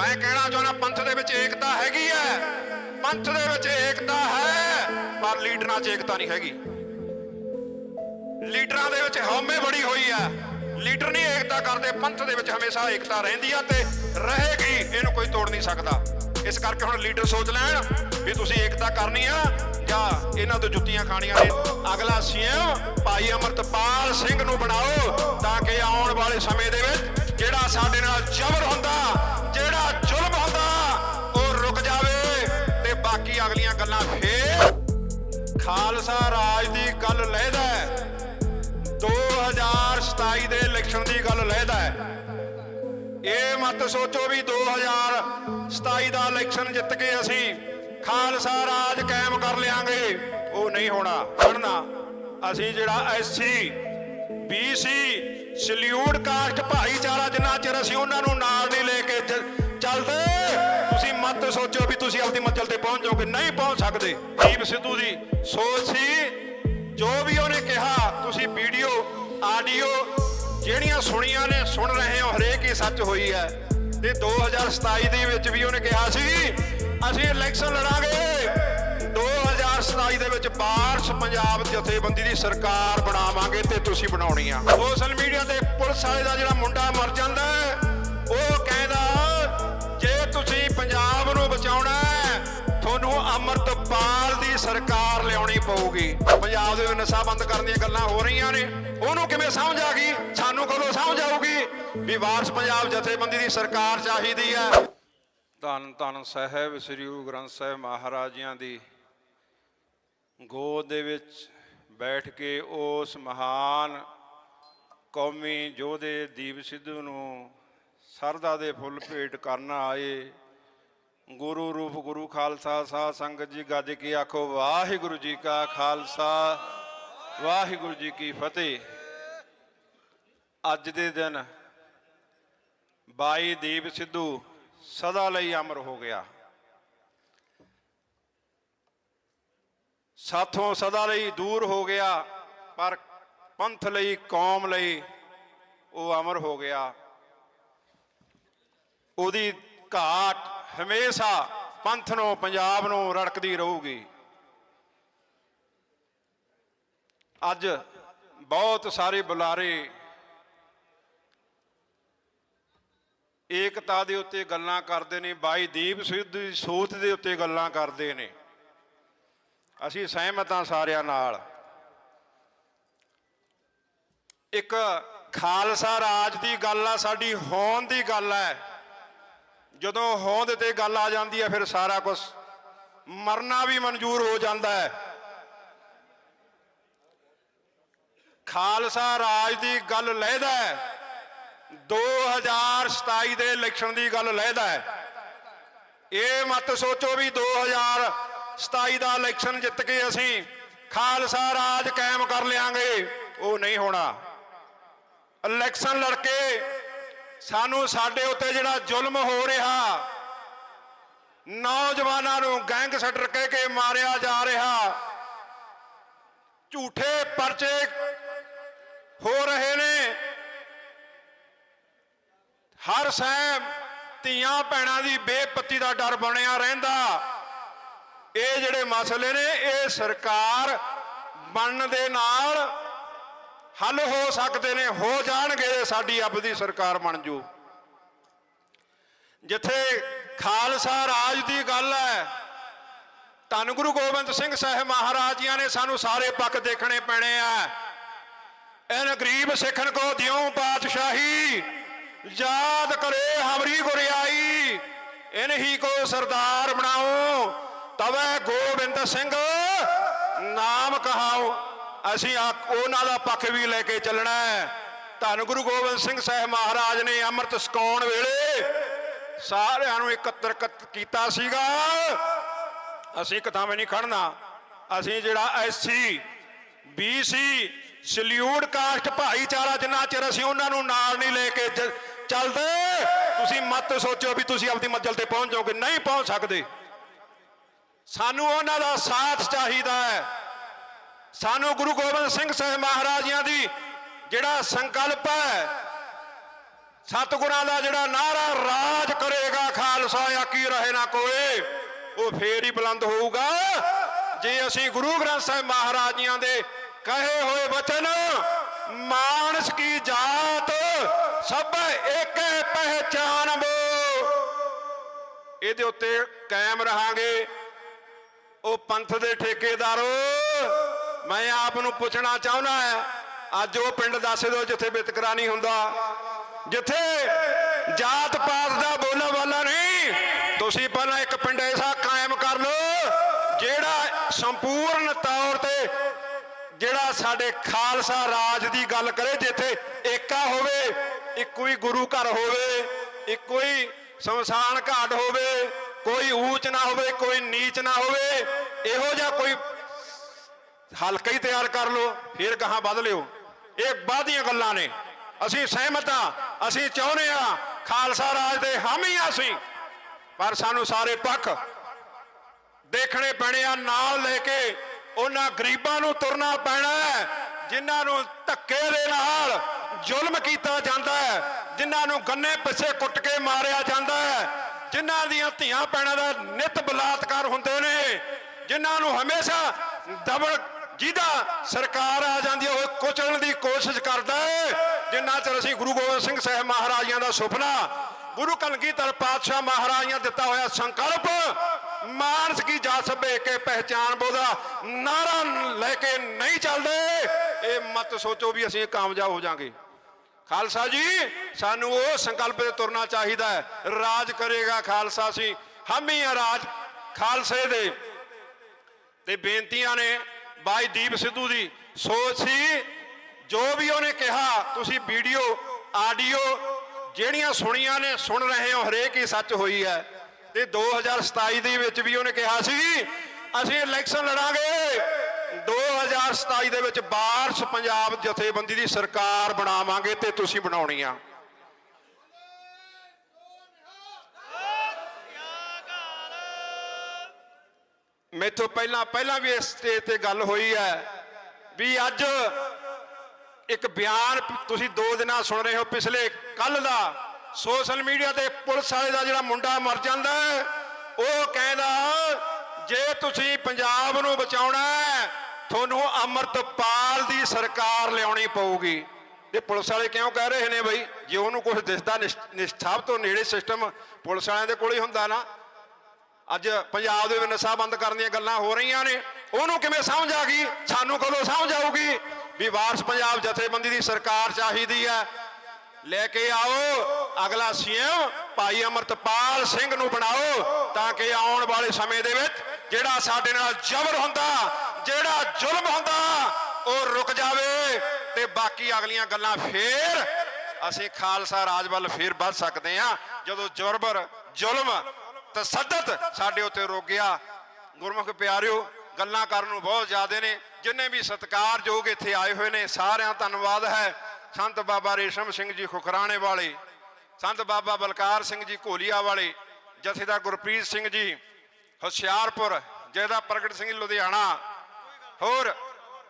ਮੈਂ ਕਹਿਣਾ ਚਾਹੁੰਦਾ ਪੰਥ ਦੇ ਵਿੱਚ ਏਕਤਾ ਹੈਗੀ ਹੈ। ਪੰਥ ਦੇ ਵਿੱਚ ਏਕਤਾ ਹੈ, ਪਰ ਲੀਡਰਾਂ 'ਚ ਏਕਤਾ ਨਹੀਂ ਹੈਗੀ। ਲੀਡਰਾਂ ਦੇ ਵਿੱਚ ਹਉਮੈ ਬੜੀ ਹੋਈ ਆ ਲੀਡਰ ਨਹੀਂ ਏਕਤਾ ਕਰਦੇ, ਪੰਥ ਦੇ ਵਿੱਚ ਹਮੇਸ਼ਾ ਏਕਤਾ ਰਹਿੰਦੀ ਆ ਤੇ ਰਹੇਗੀ, ਇਹਨੂੰ ਕੋਈ ਤੋੜ ਨਹੀਂ ਸਕਦਾ। ਇਸ ਕਰਕੇ ਹੁਣ ਲੀਡਰ ਸੋਚ ਲੈਣ ਵੀ ਤੁਸੀਂ ਏਕਤਾ ਕਰਨੀ ਆ, ਜਾਂ ਇਹਨਾਂ ਤੋਂ ਜੁੱਤੀਆਂ ਖਾਣੀਆਂ ਨੇ। ਅਗਲਾ ਸੀਐਮ ਭਾਈ ਅਮਰਤਪਾਲ ਸਿੰਘ ਨੂੰ ਬਣਾਓ ਤਾਂ ਕਿ ਆਉਣ ਵਾਲੇ ਸਮੇਂ ਦੇ ਵਿੱਚ ਜਿਹੜਾ ਸਾਡੇ ਨਾਲ ਜ਼ਬਰ ਹੁੰਦਾ, ਜਿਹੜਾ ਜ਼ੁਲਮ ਹੁੰਦਾ, ਉਹ ਰੁਕ ਜਾਵੇ ਤੇ ਬਾਕੀ ਅਗਲੀਆਂ ਗੱਲਾਂ ਫੇਰ ਖਾਲਸਾ ਰਾਜ ਦੀ ਗੱਲ ਲਹਿਦਾ 2027 ਦੇ ਇਲੈਕਸ਼ਨ ਦੀ ਗੱਲ ਲਹਿਦਾ ਹੈ। ਇਹ ਮਤ ਸੋਚੋ ਵੀ 2027 ਦਾ ਇਲੈਕਸ਼ਨ ਜਿੱਤ ਕੇ ਅਸੀਂ ਖਾਲਸਾ ਰਾਜ ਕਾਇਮ ਕਰ ਲਿਆਂਗੇ, ਉਹ ਨਹੀਂ ਹੋਣਾ ਪੜਨਾ ਅਸੀਂ ਜਿਹੜਾ ਐਸਸੀ ਬੀਸੀ ਸਲਿਊਟ ਕਾਸਟ ਭਾਈਚਾਰਾ ਜਿੰਨਾ ਚਿਰ ਅਸੀਂ ਉਹਨਾਂ ਨੂੰ ਨਾਲ ਨਹੀਂ ਲੈ ਕੇ ਚੱਲਦੇ। ਤੁਸੀਂ ਮਤ ਸੋਚੋ ਵੀ ਤੁਸੀਂ ਆਪਣੀ ਮੰਜ਼ਿਲ ਤੇ ਪਹੁੰਚ ਜਾਓਗੇ। ਨਹੀਂ ਪਹੁੰਚ ਸਕਦੇ। ਦੀਪ ਸਿੱਧੂ ਦੀ ਸੋਚ ਸੀ। ਜੋ ਵੀ ਉਹਨੇ ਕਿਹਾ, ਤੁਸੀਂ ਵੀਡੀਓ, ਆਡੀਓ ਜਿਹੜੀਆਂ ਸੁਣੀਆਂ ਨੇ, ਸੁਣ ਰਹੇ ਹੋ, ਹਰੇਕ ਹੀ ਸੱਚ ਹੋਈ ਹੈ। ਤੇ 2027 ਦੇ ਵਿੱਚ ਵੀ ਉਹਨੇ ਕਿਹਾ ਸੀ, ਅਸੀਂ ਇਲੈਕਸ਼ਨ ਲੜਾਂਗੇ। 2027 ਦੇ ਵਿੱਚ ਬਾਰਸ਼ ਪੰਜਾਬ ਜਥੇਬੰਦੀ ਦੀ ਸਰਕਾਰ ਬਣਾਵਾਂਗੇ ਤੇ ਤੁਸੀਂ ਬਣਾਉਣੀ ਆ ਸੋਸ਼ਲ ਮੀਡੀਆ ਤੇ ਪੁਲਿਸ ਵਾਲੇ ਦਾ ਜਿਹੜਾ ਮੁੰਡਾ ਮਰ ਜਾਂਦਾ, ਉਹ ਕਹਿੰਦਾ, ਜੇ ਤੁਸੀਂ ਪੰਜਾਬ ਨੂੰ ਬਚਾਉਣਾ ਤੁਹਾਨੂੰ ਅਮਰਤਪਾਲ ਦੀ ਸਰਕਾਰ ਲਿਆਉਣੀ ਪਊਗੀ। ਪੰਜਾਬ ਦੇ ਨਸ਼ਾ ਬੰਦ ਕਰਨ ਦੀਆਂ ਗੱਲਾਂ ਹੋ ਰਹੀਆਂ ਨੇ। ਉਹਨੂੰ ਕਿਵੇਂ ਸਮਝ ਆ ਗਈ? ਸਾਨੂੰ ਕਦੋਂ ਸਮਝ ਆਊਗੀ ਵੀ ਵਾਰਸ ਪੰਜਾਬ ਜਥੇਬੰਦੀ ਦੀ ਸਰਕਾਰ ਚਾਹੀਦੀ ਹੈ? ਧੰਨ ਧੰਨ ਸਾਹਿਬ, ਸ੍ਰੀ ਗੁਰੂ ਗ੍ਰੰਥ ਸਾਹਿਬ ਮਹਾਰਾਜਿਆਂ ਦੀ ਗੋਦ ਦੇ ਵਿੱਚ ਬੈਠ ਕੇ ਉਸ ਮਹਾਨ ਕੌਮੀ ਯੋਧੇ ਦੀਪ ਸਿੱਧੂ ਨੂੰ ਸਰਦਾ ਦੇ ਫੁੱਲ ਭੇਟ ਕਰਨ ਆਏ। ਗੁਰੂ ਰੂਪ ਗੁਰੂ ਖਾਲਸਾ, ਸਾਧ ਸੰਗਤ ਜੀ ਗੱਜ ਕੇ ਆਖੋ, ਵਾਹਿਗੁਰੂ ਜੀ ਕਾ ਖਾਲਸਾ, ਵਾਹਿਗੁਰੂ ਜੀ ਕੀ ਫਤਿਹ। ਅੱਜ ਦੇ ਦਿਨ ਬਾਈ ਦੀਪ ਸਿੱਧੂ ਸਦਾ ਲਈ ਅਮਰ ਹੋ ਗਿਆ। ਸਾਥੋਂ ਸਦਾ ਲਈ ਦੂਰ ਹੋ ਗਿਆ, ਪਰ ਪੰਥ ਲਈ, ਕੌਮ ਲਈ ਉਹ ਅਮਰ ਹੋ ਗਿਆ। ਉਹਦੀ ਘਾਟ ਹਮੇਸ਼ਾ ਪੰਥ ਨੂੰ, ਪੰਜਾਬ ਨੂੰ ਰੜਕਦੀ ਰਹੂਗੀ। ਅੱਜ ਬਹੁਤ ਸਾਰੇ ਬੁਲਾਰੇ ਏਕਤਾ ਦੇ ਉੱਤੇ ਗੱਲਾਂ ਕਰਦੇ ਨੇ, ਬਾਈ ਦੀਪ ਸਿੱਧੂ ਦੀ ਸੋਚ ਦੇ ਉੱਤੇ ਗੱਲਾਂ ਕਰਦੇ ਨੇ। ਅਸੀਂ ਸਹਿਮਤ ਹਾਂ ਸਾਰਿਆਂ ਨਾਲ। ਇੱਕ ਖਾਲਸਾ ਰਾਜ ਦੀ ਗੱਲ ਆ, ਸਾਡੀ ਹੋਂਦ ਦੀ ਗੱਲ ਹੈ। ਜਦੋਂ ਹੋਂਦ ਤੇ ਗੱਲ ਆ ਜਾਂਦੀ ਹੈ, ਫਿਰ ਸਾਰਾ ਕੁਝ ਮਰਨਾ ਵੀ ਮਨਜ਼ੂਰ ਹੋ ਜਾਂਦਾ ਹੈ। ਖਾਲਸਾ ਰਾਜ ਦੀ ਗੱਲ ਲਹਿਦਾ ਹੈ। 2027 ਦੇ ਇਲੈਕਸ਼ਨ ਦੀ ਗੱਲ ਲਹਿਦਾ ਹੈ। ਇਹ ਮਤ ਸੋਚੋ ਵੀ 2027 ਦਾ ਇਲੈਕਸ਼ਨ ਜਿੱਤ ਕੇ ਅਸੀਂ ਖਾਲਸਾ ਰਾਜ ਕਾਇਮ ਕਰ ਲਿਆਂਗੇ, ਉਹ ਨਹੀਂ ਹੋਣਾ। ਇਲੈਕਸ਼ਨ ਲੜ ਕੇ ਸਾਨੂੰ ਸਾਡੇ ਉੱਤੇ ਜਿਹੜਾ ਜ਼ੁਲਮ ਹੋ ਰਿਹਾ, ਨੌਜਵਾਨਾਂ ਨੂੰ ਗੈਂਗਸਟਰ ਕਹਿ ਕੇ ਮਾਰਿਆ ਜਾ ਰਿਹਾ, ਝੂਠੇ ਪਰਚੇ ਹੋ ਰਹੇ ਨੇ। ਹਰ ਸੈਮ ਧੀਆਂ ਭੈਣਾਂ ਦੀ ਬੇਪਤੀ ਦਾ ਡਰ ਬਣਿਆ ਰਹਿੰਦਾ। ਇਹ ਜਿਹੜੇ ਮਸਲੇ ਨੇ, ਇਹ ਸਰਕਾਰ ਬਣਨ ਦੇ ਨਾਲ ਹੱਲ ਹੋ ਸਕਦੇ ਨੇ, ਹੋ ਜਾਣਗੇ ਸਾਡੀ ਅੱਬ ਦੀ ਸਰਕਾਰ ਬਣ ਜੂ। ਜਿੱਥੇ ਖਾਲਸਾ ਰਾਜ ਦੀ ਗੱਲ ਹੈ, ਧੰਨ ਗੁਰੂ ਗੋਬਿੰਦ ਸਿੰਘ ਸਾਹਿਬ ਮਹਾਰਾਜ ਜੀਆਂ ਨੇ ਸਾਨੂੰ ਸਾਰੇ ਪੱਖ ਦੇਖਣੇ ਪੈਣੇ ਆ। ਐਨ ਗਰੀਬ ਸਿੱਖਣ ਕੋ ਦਿਓ ਪਾਤਸ਼ਾਹੀ, ਯਾਦ ਕਰੇ ਹਮਰੀ ਗੁਰਿਆਈ, ਇਨਹੀ ਕੋ ਸਰਦਾਰ ਬਣਾਓ। ਤਵੇ ਗੋਬਿੰਦ ਸਿੰਘ। ਨਾਮ ਕਹਾਓ। ਅਸੀਂ ਉਹਨਾਂ ਦਾ ਪੱਖ ਵੀ ਲੈ ਕੇ ਚੱਲਣਾ ਹੈ। ਧੰਨ ਗੁਰੂ ਗੋਬਿੰਦ ਸਿੰਘ ਸਾਹਿਬ ਮਹਾਰਾਜ ਨੇ ਅੰਮ੍ਰਿਤ ਛਕਾਉਣ ਵੇਲੇ ਸਾਰਿਆਂ ਨੂੰ ਇਕੱਤਰ ਕੀਤਾ ਸੀਗਾ। ਅਸੀਂ ਕਿਤਾਬੇ ਨਹੀਂ ਖੜਨਾ ਅਸੀਂ ਜਿਹੜਾ ਐਸਸੀ ਬੀਸੀ ਸਲਿਊਟ ਕਾਸਟ ਭਾਈਚਾਰਾ ਜਿੰਨਾ ਚਿਰ ਅਸੀਂ ਉਹਨਾਂ ਨੂੰ ਨਾਲ ਨਹੀਂ ਲੈ ਕੇ ਚ- ਚੱਲਦੇ, ਤੁਸੀਂ ਮਤ ਸੋਚੋ ਵੀ ਤੁਸੀਂ ਆਪਣੀ ਮੰਜ਼ਿਲ ਤੇ ਪਹੁੰਚ ਜਾਓਗੇ। ਨਹੀਂ ਪਹੁੰਚ ਸਕਦੇ। ਸਾਨੂੰ ਉਹਨਾਂ ਦਾ ਸਾਥ ਚਾਹੀਦਾ ਹੈ। ਸਾਨੂੰ ਗੁਰੂ ਗੋਬਿੰਦ ਸਿੰਘ ਸਾਹਿਬ ਮਹਾਰਾਜਿਆਂ ਦੀ ਜਿਹੜਾ ਸੰਕਲਪ ਹੈ, ਸਤਿਗੁਰਾਂ ਦਾ ਜਿਹੜਾ ਨਾਰਾ ਰਾਜ ਕਰੇਗਾ ਖਾਲਸਾ ਖਾਲਸਾ ਆਕੀ ਰਹੇ ਨਾ ਕੋਈ, ਉਹ ਫੇਰ ਹੀ ਬੁਲੰਦ ਹੋਊਗਾ। ਜੇ ਅਸੀਂ ਗੁਰੂ ਗ੍ਰੰਥ ਸਾਹਿਬ ਮਹਾਰਾਜ ਜੀਆਂ ਦੇ ਕਹੇ ਹੋਏ ਵਚਨ, ਮਾਨਸ ਕੀ ਜਾਤ, ਸਭ ਏਕੇ ਪਹਿਚਾਨ ਬੋ ਇਹਦੇ ਉੱਤੇ ਕਾਇਮ ਰਹਾਂਗੇ। ਉਹ ਪੰਥ ਦੇ ਠੇਕੇਦਾਰੋ, ਮੈਂ ਆਪ ਨੂੰ ਪੁੱਛਣਾ ਚਾਹੁੰਦਾ ਹੈ, ਅੱਜ ਉਹ ਪਿੰਡ ਦੱਸ ਦਿਓ ਜਿੱਥੇ ਵਿਤਕਰਾ ਨਹੀਂ ਹੁੰਦਾ, ਜਿੱਥੇ ਜਾਤ ਪਾਤ ਦਾ ਬੋਲਾ ਵਾਲਾ ਨਹੀਂ, ਤੁਸੀਂ ਪਹਿਲਾਂ ਇੱਕ ਪਿੰਡ ਐਸਾ ਕਾਇਮ ਕਰ ਲਓ, ਜਿਹੜਾ ਸੰਪੂਰਨ ਤੌਰ ਤੇ ਜਿਹੜਾ ਸਾਡੇ ਖਾਲਸਾ ਰਾਜ ਦੀ ਗੱਲ ਕਰੇ, ਜਿੱਥੇ ਏਕਾ ਹੋਵੇ, ਇੱਕੋ ਹੀ ਗੁਰੂ ਘਰ ਹੋਵੇ, ਇੱਕੋ ਹੀ ਸ਼ਮਸ਼ਾਨ ਘਾਟ ਹੋਵੇ ਕੋਈ ਊਚ ਨਾ ਹੋਵੇ, ਕੋਈ ਨੀਚ ਨਾ ਹੋਵੇ, ਇਹੋ ਜਿਹਾ ਕੋਈ ਹਲਕਾ ਹੀ ਤਿਆਰ ਕਰ ਲਓ, ਫਿਰ ਗਾਹਾਂ ਵੱਧ ਲਿਓ। ਇਹ ਬਾਦੀਆਂ ਗੱਲਾਂ ਨੇ। ਅਸੀਂ ਸਹਿਮਤ ਹਾਂ, ਅਸੀਂ ਚਾਹੁੰਦੇ ਹਾਂ, ਖਾਲਸਾ ਰਾਜ ਦੇ ਹਾਮੀ ਹਾਂ ਅਸੀਂ। ਪਰ ਸਾਨੂੰ ਸਾਰੇ ਪੱਖ ਦੇਖਣੇ ਪੈਣੇ ਆ, ਨਾਲ ਲੈ ਕੇ ਉਹਨਾਂ ਗਰੀਬਾਂ ਨੂੰ ਤੁਰਨਾ ਪੈਣਾ ਹੈ, ਜਿਨ੍ਹਾਂ ਨੂੰ ਧੱਕੇ ਦੇ ਨਾਲ ਜ਼ੁਲਮ ਕੀਤਾ ਜਾਂਦਾ ਹੈ, ਜਿਨ੍ਹਾਂ ਨੂੰ ਗੰਨੇ ਪਿੱਛੇ ਕੁੱਟ ਕੇ ਮਾਰਿਆ ਜਾਂਦਾ ਹੈ। ਜਿਨ੍ਹਾਂ ਦੀਆਂ ਧੀਆਂ ਭੈਣਾਂ ਦਾ ਨਿਤ ਬਲਾਤਕਾਰ ਹੁੰਦੇ ਨੇ, ਜਿਨ੍ਹਾਂ ਨੂੰ ਹਮੇਸ਼ਾ ਦਬਲ ਜਿਹਦਾ ਸਰਕਾਰ ਆ ਜਾਂਦੀ ਹੈ, ਉਹ ਕੁਚਲਣ ਦੀ ਕੋਸ਼ਿਸ਼ ਕਰਦਾ ਹੈ। ਜਿੰਨਾ ਚਿਰ ਅਸੀਂ ਗੁਰੂ ਗੋਬਿੰਦ ਸਿੰਘ ਸਾਹਿਬ ਮਹਾਰਾਜਿਆਂ ਦਾ ਸੁਪਨਾ, ਗੁਰੂ ਕਲਗੀਧਰ ਪਾਤਸ਼ਾਹ ਮਹਾਰਾਜਿਆਂ ਦਿੱਤਾ ਹੋਇਆ ਸੰਕਲਪ, ਮਾਨਸ ਕੀ ਜਾ ਸਭੇ ਕੇ ਪਹਿਚਾਨ ਬੋਦਾ ਨਾਰਾ ਲੈ ਕੇ ਨਹੀਂ ਚੱਲਦੇ। ਇਹ ਮਤ ਸੋਚੋ ਵੀ ਅਸੀਂ ਕਾਮਯਾਬ ਹੋ ਜਾਾਂਗੇ ਖਾਲਸਾ ਜੀ, ਸਾਨੂੰ ਉਹ ਸੰਕਲਪ ਤੇ ਤੁਰਨਾ ਚਾਹੀਦਾ ਹੈ। ਰਾਜ ਕਰੇਗਾ ਖਾਲਸਾ ਸੀ। ਹਮ ਹੀ ਆ ਰਾਜ ਖਾਲਸੇ ਦੇ। ਤੇ ਬੇਨਤੀਆਂ ਨੇ ਬਾਈ ਦੀਪ ਸਿੱਧੂ ਦੀ। ਸੋਚ ਸੀ, ਜੋ ਵੀ ਉਹਨੇ ਕਿਹਾ, ਤੁਸੀਂ ਵੀਡੀਓ, ਆਡੀਓ ਜਿਹੜੀਆਂ ਸੁਣੀਆਂ ਨੇ, ਸੁਣ ਰਹੇ ਹੋ, ਹਰੇਕ ਹੀ ਸੱਚ ਹੋਈ ਹੈ। ਤੇ 2027 ਦੇ ਵਿੱਚ ਵੀ ਉਹਨੇ ਕਿਹਾ ਸੀ, ਅਸੀਂ ਇਲੈਕਸ਼ਨ ਲੜਾਂਗੇ। 2027 ਦੇ ਵਿੱਚ ਬਾਰਸ਼ ਪੰਜਾਬ ਜਥੇਬੰਦੀ ਦੀ ਸਰਕਾਰ ਬਣਾਵਾਂਗੇ ਤੇ ਤੁਸੀਂ ਬਣਾਉਣੀ ਆ। ਮੈਥੋਂ ਪਹਿਲਾਂ ਪਹਿਲਾਂ ਵੀ ਇਸ ਸਟੇਜ ਤੇ ਗੱਲ ਹੋਈ ਹੈ ਵੀ ਅੱਜ ਇੱਕ ਬਿਆਨ ਤੁਸੀਂ ਦੋ ਦਿਨਾਂ ਸੁਣ ਰਹੇ ਹੋ ਪਿਛਲੇ ਕੱਲ ਦਾ। ਸੋਸ਼ਲ ਮੀਡੀਆ ਤੇ ਪੁਲਿਸ ਵਾਲੇ ਦਾ ਜਿਹੜਾ ਮੁੰਡਾ ਮਰ ਜਾਂਦਾ ਉਹ ਕਹਿੰਦਾ, ਜੇ ਤੁਸੀਂ ਪੰਜਾਬ ਨੂੰ ਬਚਾਉਣਾ ਤੁਹਾਨੂੰ ਅਮਰਤਪਾਲ ਦੀ ਸਰਕਾਰ ਲਿਆਉਣੀ ਪਊਗੀ। ਤੇ ਪੁਲਿਸ ਵਾਲੇ ਕਿਉਂ ਕਹਿ ਰਹੇ ਨੇ ਬਈ? ਜੇ ਉਹਨੂੰ ਕੁਝ ਦਿਸਦਾ ਨਿਸ਼ਚਾਪ ਤੋਂ ਨੇੜੇ ਸਿਸਟਮ ਪੁਲਿਸ ਵਾਲਿਆਂ ਦੇ ਕੋਲ ਹੀ ਹੁੰਦਾ ਨਾ। ਅੱਜ ਪੰਜਾਬ ਦੇ ਵਿੱਚ ਨਸ਼ਾ ਬੰਦ ਕਰਨ ਦੀਆਂ ਗੱਲਾਂ ਹੋ ਰਹੀਆਂ ਨੇ। ਉਹਨੂੰ ਕਿਵੇਂ ਸਮਝ ਆ ਗਈ? ਸਾਨੂੰ ਕਦੋਂ ਸਮਝ ਆਊਗੀ? ਵੀ ਵਾਰਸ ਪੰਜਾਬ ਜਥੇਬੰਦੀ ਦੀ ਸਰਕਾਰ ਚਾਹੀਦੀ ਹੈ। ਲੈ ਕੇ ਆਓ। ਅਗਲਾ ਸੀਐਮ ਭਾਈ ਅਮਰਤਪਾਲ ਸਿੰਘ ਨੂੰ ਬਣਾਓ ਤਾਂ ਕਿ ਆਉਣ ਵਾਲੇ ਸਮੇਂ ਦੇ ਵਿੱਚ ਜਿਹੜਾ ਸਾਡੇ ਨਾਲ ਜ਼ਬਰ ਹੁੰਦਾ ਜਿਹੜਾ ਜ਼ੁਲਮ ਹੁੰਦਾ, ਉਹ ਰੁਕ ਜਾਵੇ ਤੇ ਬਾਕੀ ਅਗਲੀਆਂ ਗੱਲਾਂ ਫੇਰ ਅਸੀਂ ਖਾਲਸਾ ਰਾਜ ਵੱਲ ਫੇਰ ਵੱਧ ਸਕਦੇ ਹਾਂ। ਜਦੋਂ ਜ਼ਬਰ ਜ਼ੁਲਮ, ਤਸੱਦਦ ਸਾਡੇ ਉੱਤੇ ਰੁਕ ਗਿਆ। ਗੁਰਮੁਖ ਪਿਆਰਿਓ, ਗੱਲਾਂ ਕਰਨ ਨੂੰ ਬਹੁਤ ਜ਼ਿਆਦੇ ਨੇ। ਜਿੰਨੇ ਵੀ ਸਤਿਕਾਰਯੋਗ ਇੱਥੇ ਆਏ ਹੋਏ ਨੇ, ਸਾਰਿਆਂ ਦਾ ਧੰਨਵਾਦ ਹੈ। ਸੰਤ ਬਾਬਾ ਰੇਸ਼ਮ ਸਿੰਘ ਜੀ ਖੁਖਰਾਣੇ ਵਾਲੇ, ਸੰਤ ਬਾਬਾ ਬਲਕਾਰ ਸਿੰਘ ਜੀ ਘੋਲੀਆ ਵਾਲੇ, ਜਥੇਦਾਰ ਗੁਰਪ੍ਰੀਤ ਸਿੰਘ ਜੀ ਹੁਸ਼ਿਆਰਪੁਰ ਜੈਦਾ ਪ੍ਰਗਟ ਸਿੰਘ ਲੁਧਿਆਣਾ ਹੋਰ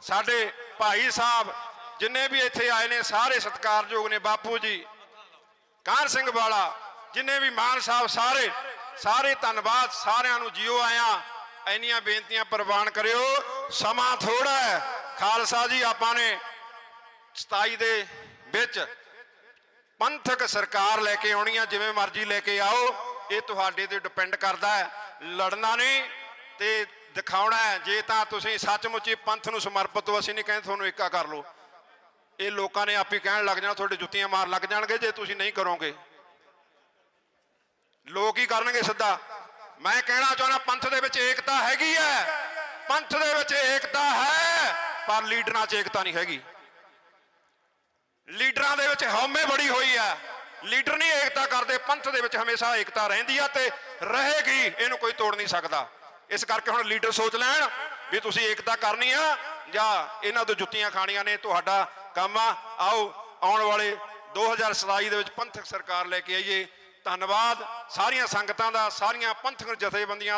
ਸਾਡੇ ਭਾਈ ਸਾਹਿਬ ਜਿੰਨੇ ਵੀ ਇੱਥੇ ਆਏ ਨੇ, ਸਾਰੇ ਸਤਿਕਾਰਯੋਗ ਨੇ ਬਾਪੂ ਜੀ। ਕਾਹਨ ਸਿੰਘ ਵਾਲਾ, ਜਿੰਨੇ ਵੀ ਮਾਨ ਸਾਹਿਬ ਸਾਰੇ ਸਾਰੇ ਧੰਨਵਾਦ, ਸਾਰਿਆਂ ਨੂੰ ਜਿਉ ਆਇਆ। ਐਨੀਆਂ ਬੇਨਤੀਆਂ ਪ੍ਰਵਾਨ ਕਰਿਓ। ਸਮਾਂ ਥੋੜਾ ਹੈ। ਖਾਲਸਾ ਜੀ, ਆਪਾਂ ਨੇ 27 ਦੇ ਵਿੱਚ ਪੰਥਕ ਸਰਕਾਰ ਲੈ ਕੇ ਆਉਣੀ ਆ, ਜਿਵੇਂ ਮਰਜ਼ੀ ਲੈ ਕੇ ਆਓ। ਇਹ ਤੁਹਾਡੇ ਤੇ ਡਿਪੈਂਡ ਕਰਦਾ ਹੈ। ਲੜਨਾ ਨਹੀਂ ਤੇ ਦਿਖਾਉਣਾ ਹੈ, ਜੇ ਤਾਂ ਤੁਸੀਂ ਸੱਚਮੁੱਚ ਹੀ ਪੰਥ ਨੂੰ ਸਮਰਪਿਤ ਹੋ, ਅਸੀਂ ਨਹੀਂ ਕਹਿੰਦੇ ਤੁਹਾਨੂੰ ਏਕਾ ਕਰ ਲਓ। ਇਹ ਲੋਕਾਂ ਨੇ ਆਪ ਹੀ ਕਹਿਣ ਲੱਗ ਜਾਣਾ, ਤੁਹਾਡੇ ਜੁੱਤੀਆਂ ਮਾਰ ਲੱਗ ਜਾਣਗੇ ਜੇ ਤੁਸੀਂ ਨਹੀਂ ਕਰੋਗੇ। ਲੋਕ ਹੀ ਕਰਨਗੇ ਸਿੱਧਾ। ਮੈਂ ਕਹਿਣਾ ਚਾਹੁੰਦਾ, ਪੰਥ ਦੇ ਵਿੱਚ ਏਕਤਾ ਹੈਗੀ ਹੈ। ਪੰਥ ਦੇ ਵਿੱਚ ਏਕਤਾ ਹੈ, ਪਰ ਲੀਡਰਾਂ 'ਚ ਏਕਤਾ ਨਹੀਂ ਹੈਗੀ। ਲੀਡਰਾਂ ਦੇ ਵਿੱਚ ਹਉਮੈ ਬੜੀ ਹੋਈ ਹੈ। ਲੀਡਰ ਨਹੀਂ ਏਕਤਾ ਕਰਦੇ, ਪੰਥ ਦੇ ਵਿੱਚ ਹਮੇਸ਼ਾ ਏਕਤਾ ਰਹਿੰਦੀ ਆ ਤੇ ਰਹੇਗੀ, ਇਹਨੂੰ ਕੋਈ ਤੋੜ ਨਹੀਂ ਸਕਦਾ। ਇਸ ਕਰਕੇ ਹੁਣ ਲੀਡਰ ਸੋਚ ਲੈਣ ਵੀ ਤੁਸੀਂ ਏਕਤਾ ਕਰਨੀ ਆ ਜਾਂ ਇਹਨਾਂ ਤੋਂ ਜੁੱਤੀਆਂ ਖਾਣੀਆਂ ਨੇ, ਤੁਹਾਡਾ ਕੰਮ ਆ। ਆਓ, ਆਉਣ ਵਾਲੇ 2027 ਦੇ ਵਿੱਚ ਪੰਥਕ ਸਰਕਾਰ ਲੈ ਕੇ ਆਈਏ। ਧੰਨਵਾਦ। ਸਾਰੀਆਂ ਸੰਗਤਾਂ ਦਾ, ਸਾਰੀਆਂ ਪੰਥਕ ਜਥੇਬੰਦੀਆਂ